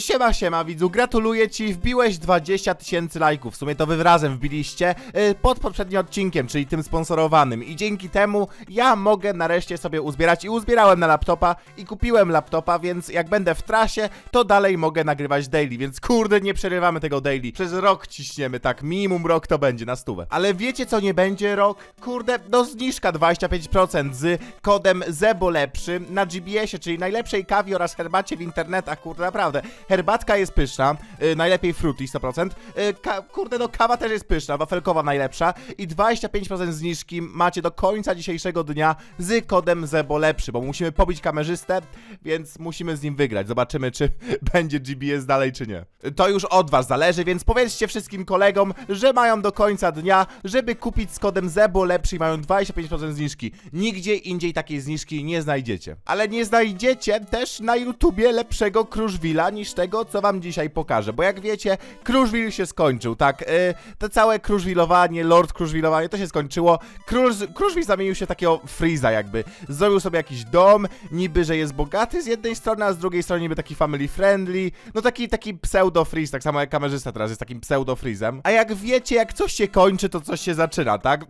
Siema, siema widzu, gratuluję ci, wbiłeś 20 tysięcy lajków, w sumie to wy razem wbiliście, y, pod poprzednim odcinkiem, czyli tym sponsorowanym. I dzięki temu ja mogę nareszcie sobie uzbierać. I uzbierałem na laptopa i kupiłem laptopa, więc jak będę w trasie, to dalej mogę nagrywać daily, więc kurde, nie przerywamy tego daily, przez rok ciśniemy, tak, minimum rok to będzie na stówę. Ale wiecie co nie będzie rok? Kurde, no zniżka 25% z kodem ZEBO lepszy na GBS-ie, czyli najlepszej kawie oraz herbacie w internetach, kurde, naprawdę. Herbatka jest pyszna, y, najlepiej fruity 100%, y, ka- kurde, no kawa też jest pyszna, wafelkowa najlepsza i 25% zniżki macie do końca dzisiejszego dnia z kodem ZEBO lepszy, bo musimy pobić kamerzystę, więc musimy z nim wygrać. Zobaczymy, czy będzie GBS dalej, czy nie. To już od was zależy, więc powiedzcie wszystkim kolegom, że mają do końca dnia, żeby kupić z kodem ZEBO lepszy i mają 25% zniżki. Nigdzie indziej takiej zniżki nie znajdziecie. Ale nie znajdziecie też na YouTubie lepszego Kruszwila niż tego, co wam dzisiaj pokażę. Bo jak wiecie, Kruszwil się skończył, tak? Yy, to całe Kruszwilowanie, Lord Kruszwilowanie, to się skończyło. Krusz, Kruszwil zamienił się takiego Freeza jakby. Zrobił sobie jakiś dom, niby, że jest bogaty z jednej strony, a z drugiej strony niby taki family friendly. No taki, taki pseudo freeze, tak samo jak kamerzysta teraz jest takim pseudo freezem. A jak wiecie, jak coś się kończy, to coś się zaczyna, tak?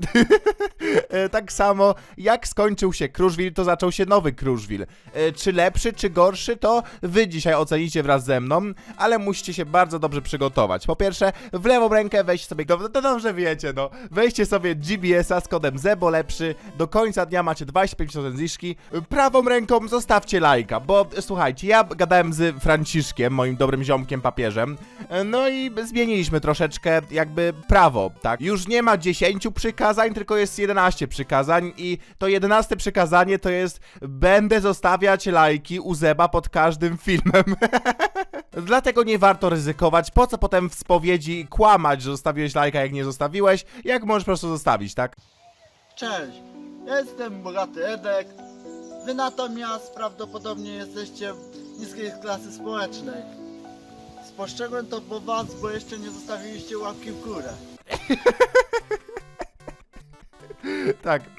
E, tak samo jak skończył się Kruszwil, to zaczął się nowy Kruszwil. E, Czy lepszy, czy gorszy, to wy dzisiaj ocenicie wraz ze mną, ale musicie się bardzo dobrze przygotować. Po pierwsze, w lewą rękę weźcie sobie, no to dobrze wiecie, no. Weźcie sobie GBS-a z kodem ZEBO lepszy, do końca dnia macie 25% zniżki. Prawą ręką zostawcie lajka, bo słuchajcie, ja gadałem z Franciszkiem, moim dobrym ziomkiem papieżem, no i zmieniliśmy troszeczkę jakby prawo, tak? Już nie ma 10 przykazań, tylko jest 11 przykazań i to 11 przykazanie to jest będę zostawiać lajki u Zeba pod każdym filmem. Dlatego nie warto ryzykować, po co potem w spowiedzi kłamać, że zostawiłeś lajka jak nie zostawiłeś, jak możesz po prostu zostawić, tak? Cześć, jestem bogaty Edek. Wy natomiast prawdopodobnie jesteście niskiej klasy społecznej. Spostrzegłem to po was, bo jeszcze nie zostawiliście łapki w górę. Tak.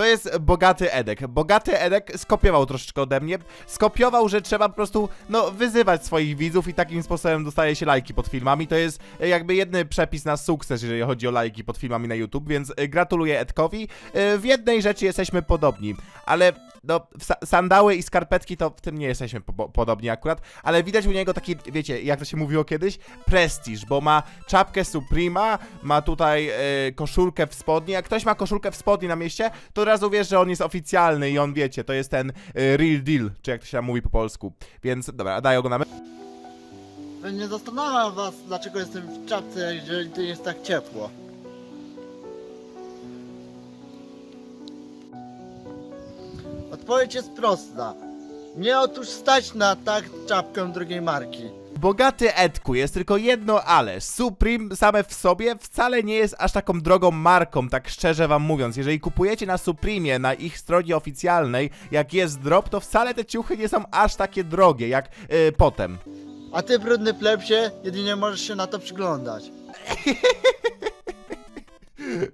To jest bogaty Edek. Bogaty Edek skopiował troszeczkę ode mnie. Skopiował, że trzeba po prostu, no, wyzywać swoich widzów i takim sposobem dostaje się lajki pod filmami. To jest e, jakby jedny przepis na sukces, jeżeli chodzi o lajki pod filmami na YouTube, więc e, gratuluję Edkowi. E, W jednej rzeczy jesteśmy podobni, ale no, sandały i skarpetki to w tym nie jesteśmy po podobni akurat, ale widać u niego taki, wiecie, jak to się mówiło kiedyś, prestiż, bo ma czapkę Suprema, ma tutaj e, koszulkę w spodni, jak ktoś ma koszulkę w spodni na mieście, to od razu wiesz, że on jest oficjalny i on, wiecie, to jest ten e, real deal, czy jak to się mówi po polsku, więc dobra, daj oglądamy. Nie zastanawiam was, dlaczego jestem w czapce, jeżeli jest tak ciepło. Odpowiedź jest prosta. Mnie otóż stać na tak czapkę drugiej marki. Bogaty Edku, jest tylko jedno ale. Supreme same w sobie wcale nie jest aż taką drogą marką, tak szczerze wam mówiąc. Jeżeli kupujecie na Supremie, na ich stronie oficjalnej, jak jest drop, to wcale te ciuchy nie są aż takie drogie, jak yy, potem. A ty, brudny plebsie, jedynie możesz się na to przyglądać.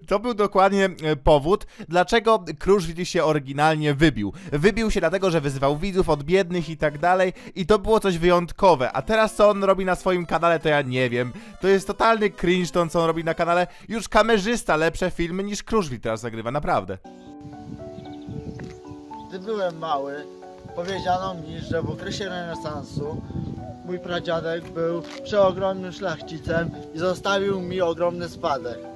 To był dokładnie e, powód, dlaczego Kruszwil się oryginalnie wybił. Wybił się dlatego, że wyzywał widzów od biednych i tak dalej i to było coś wyjątkowe. A teraz co on robi na swoim kanale, to ja nie wiem. To jest totalny cringe to, co on robi na kanale. Już kamerzysta lepsze filmy niż Kruszwil teraz zagrywa, naprawdę. Gdy byłem mały, powiedziano mi, że w okresie renesansu mój pradziadek był przeogromnym szlachcicem i zostawił mi ogromny spadek.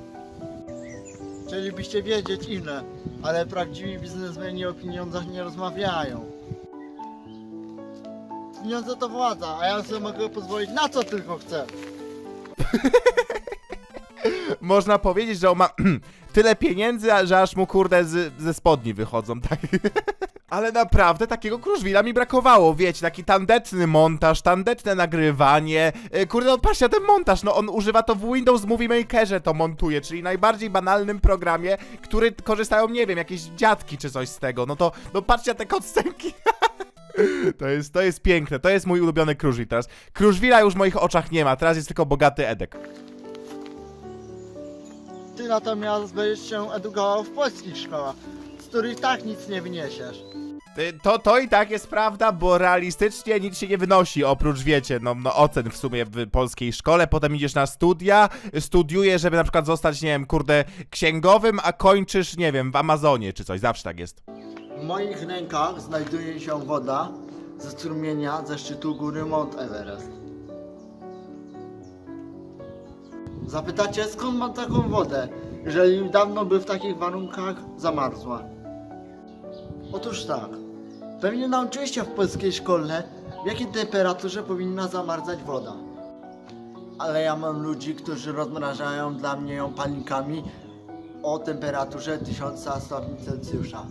Chcielibyście wiedzieć ile, ale prawdziwi biznesmeni o pieniądzach nie rozmawiają. Pieniądze to władza, a ja sobie mogę pozwolić na co tylko chcę. Można powiedzieć, że on ma tyle pieniędzy, że aż mu kurde z, ze spodni wychodzą, tak? Ale naprawdę takiego Kruszwila mi brakowało, wiecie, taki tandetny montaż, tandetne nagrywanie. E, Kurde, no patrzcie ten montaż, no on używa to w Windows Movie Makerze to montuje, czyli najbardziej banalnym programie, który korzystają, nie wiem, jakieś dziadki czy coś z tego. No to, no patrzcie te cutscenki. To jest, to jest piękne, to jest mój ulubiony Kruszwil teraz. Kruszwila już w moich oczach nie ma, teraz jest tylko bogaty Edek. Ty natomiast będziesz się edukował w polskich szkołach, z których tak nic nie wyniesiesz. To, to i tak jest prawda, bo realistycznie nic się nie wynosi, oprócz, wiecie, no, no ocen w sumie w polskiej szkole, potem idziesz na studia, studiujesz, żeby na przykład zostać, nie wiem, kurde, księgowym, a kończysz, nie wiem, w Amazonie czy coś, zawsze tak jest. W moich rękach znajduje się woda ze strumienia ze szczytu góry Mount Everest. Zapytacie, skąd mam taką wodę, jeżeli dawno by w takich warunkach zamarzła? Otóż tak, pewnie nauczyłeś się w polskiej szkole, w jakiej temperaturze powinna zamarzać woda. Ale ja mam ludzi, którzy rozmrażają dla mnie ją panikami o temperaturze 1000 stopni Celsjusza.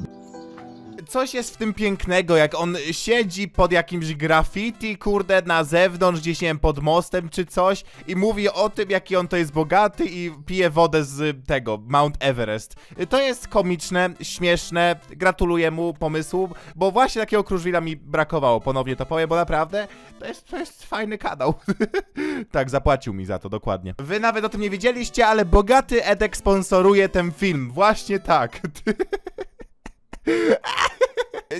Coś jest w tym pięknego, jak on siedzi pod jakimś graffiti, kurde, na zewnątrz, gdzieś, nie wiem, pod mostem czy coś i mówi o tym, jaki on to jest bogaty i pije wodę z tego, Mount Everest. To jest komiczne, śmieszne, gratuluję mu pomysłu, bo właśnie takiego Kruszwila mi brakowało, ponownie to powiem, bo naprawdę to jest, to jest fajny kanał. tak, zapłacił mi za to, dokładnie. Wy nawet o tym nie wiedzieliście, ale bogaty Edek sponsoruje ten film, właśnie tak.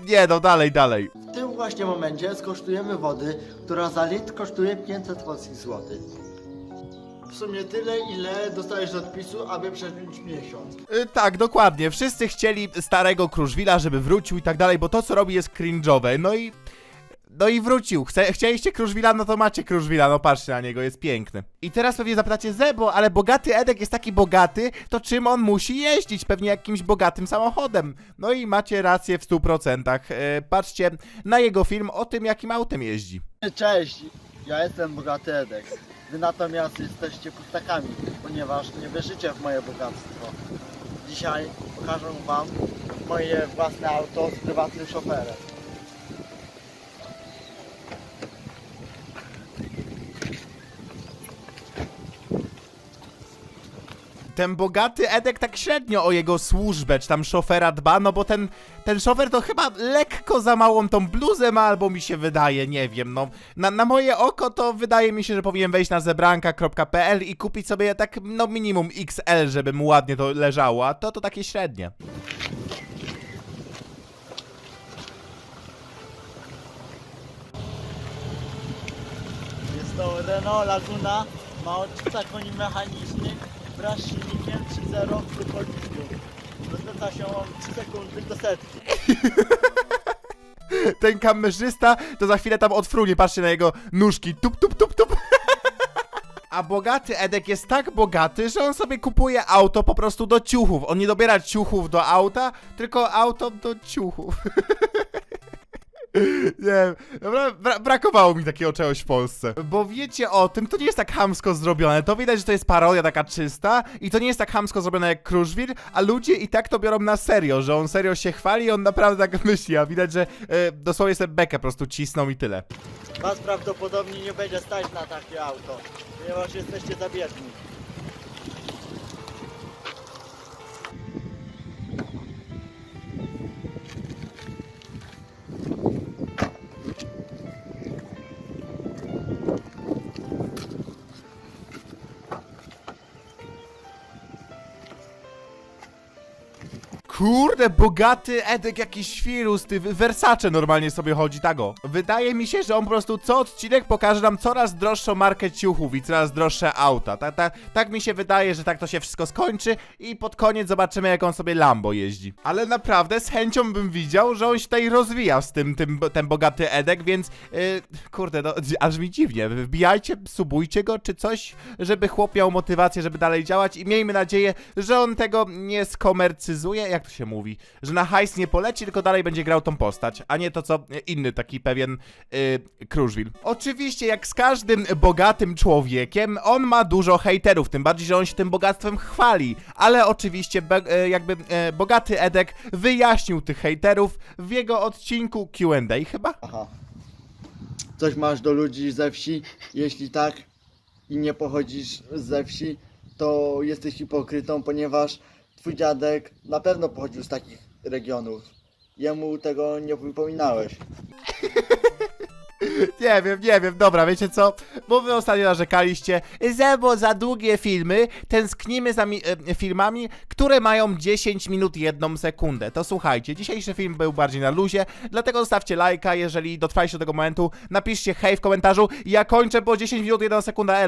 Nie, no dalej, dalej. W tym właśnie momencie skosztujemy wody, która za litr kosztuje 500 polskich złotych. W sumie tyle, ile dostajesz odpisu, aby przeżyć miesiąc. Y, tak, dokładnie. Wszyscy chcieli starego Kruszwila, żeby wrócił i tak dalej, bo to, co robi, jest cringe'owe. No i... No i wrócił. Chce, chcieliście Kruszwila, no to macie Kruszwila, no patrzcie na niego, jest piękny. I teraz pewnie zapytacie, Zebo, ale bogaty Edek jest taki bogaty, to czym on musi jeździć? Pewnie jakimś bogatym samochodem. No i macie rację w 100%. E, patrzcie na jego film o tym, jakim autem jeździ. Cześć, ja jestem bogaty Edek. Wy natomiast jesteście pustakami, ponieważ nie wierzycie w moje bogactwo. Dzisiaj pokażę wam moje własne auto z prywatnym szoferem. Ten bogaty Edek tak średnio o jego służbę, czy tam szofera dba, no bo ten, ten szofer to chyba lekko za małą tą bluzę ma, albo mi się wydaje, nie wiem, no. Na, na moje oko to wydaje mi się, że powinien wejść na zebranka.pl i kupić sobie tak, no minimum XL, żeby mu ładnie to leżało, a to to takie średnie. Jest to Renault Laguna, ma odczyta koni mechanicznych wraz z silnikiem 3.0 w trójkoliku. Rozpędza się on 3 sekundy do setki. Ten kamerzysta to za chwilę tam odfrunie, patrzcie na jego nóżki, tup, tup, tup, tup. A bogaty Edek jest tak bogaty, że on sobie kupuje auto po prostu do ciuchów. On nie dobiera ciuchów do auta, tylko auto do ciuchów. Nie wiem, bra bra brakowało mi takiego czegoś w Polsce. Bo wiecie o tym, to nie jest tak hamsko zrobione. To widać, że to jest parodia taka czysta i to nie jest tak hamsko zrobione jak Kruszwil, a ludzie i tak to biorą na serio, że on serio się chwali i on naprawdę tak myśli, a widać, że e, dosłownie sobie bekę po prostu cisną i tyle. Was prawdopodobnie nie będzie stać na takie auto, ponieważ jesteście za biedni. Kurde, bogaty Edek jakiś świrus, ty Versace normalnie sobie chodzi, tago. Wydaje mi się, że on po prostu co odcinek pokaże nam coraz droższą markę ciuchów i coraz droższe auta. Ta, ta, tak mi się wydaje, że tak to się wszystko skończy i pod koniec zobaczymy, jak on sobie Lambo jeździ. Ale naprawdę z chęcią bym widział, że on się tutaj rozwija z tym, tym ten bogaty Edek, więc yy, kurde, no, aż mi dziwnie. Wbijajcie, subujcie go czy coś, żeby chłop miał motywację, żeby dalej działać i miejmy nadzieję, że on tego nie skomercyzuje, jak to się mówi, że na hajs nie poleci, tylko dalej będzie grał tą postać, a nie to co inny taki pewien yy. Oczywiście, jak z każdym bogatym człowiekiem, on ma dużo hejterów, tym bardziej, że on się tym bogactwem chwali, ale oczywiście e, jakby e, bogaty Edek wyjaśnił tych hejterów w jego odcinku Q&A chyba? Aha. Coś masz do ludzi ze wsi? Jeśli tak i nie pochodzisz ze wsi, to jesteś hipokrytą, ponieważ twój dziadek na pewno pochodził z takich regionów. Jemu tego nie wypominałeś. Nie wiem, nie wiem, dobra, wiecie co? Bo wy ostatnio narzekaliście, że bo za długie filmy tęsknimy za mi, e, filmami, które mają 10 minut 1 sekundę. To słuchajcie, dzisiejszy film był bardziej na luzie, dlatego zostawcie lajka, jeżeli dotrwaliście do tego momentu, napiszcie hej w komentarzu ja kończę po 10 minut 1 sekunda, elo.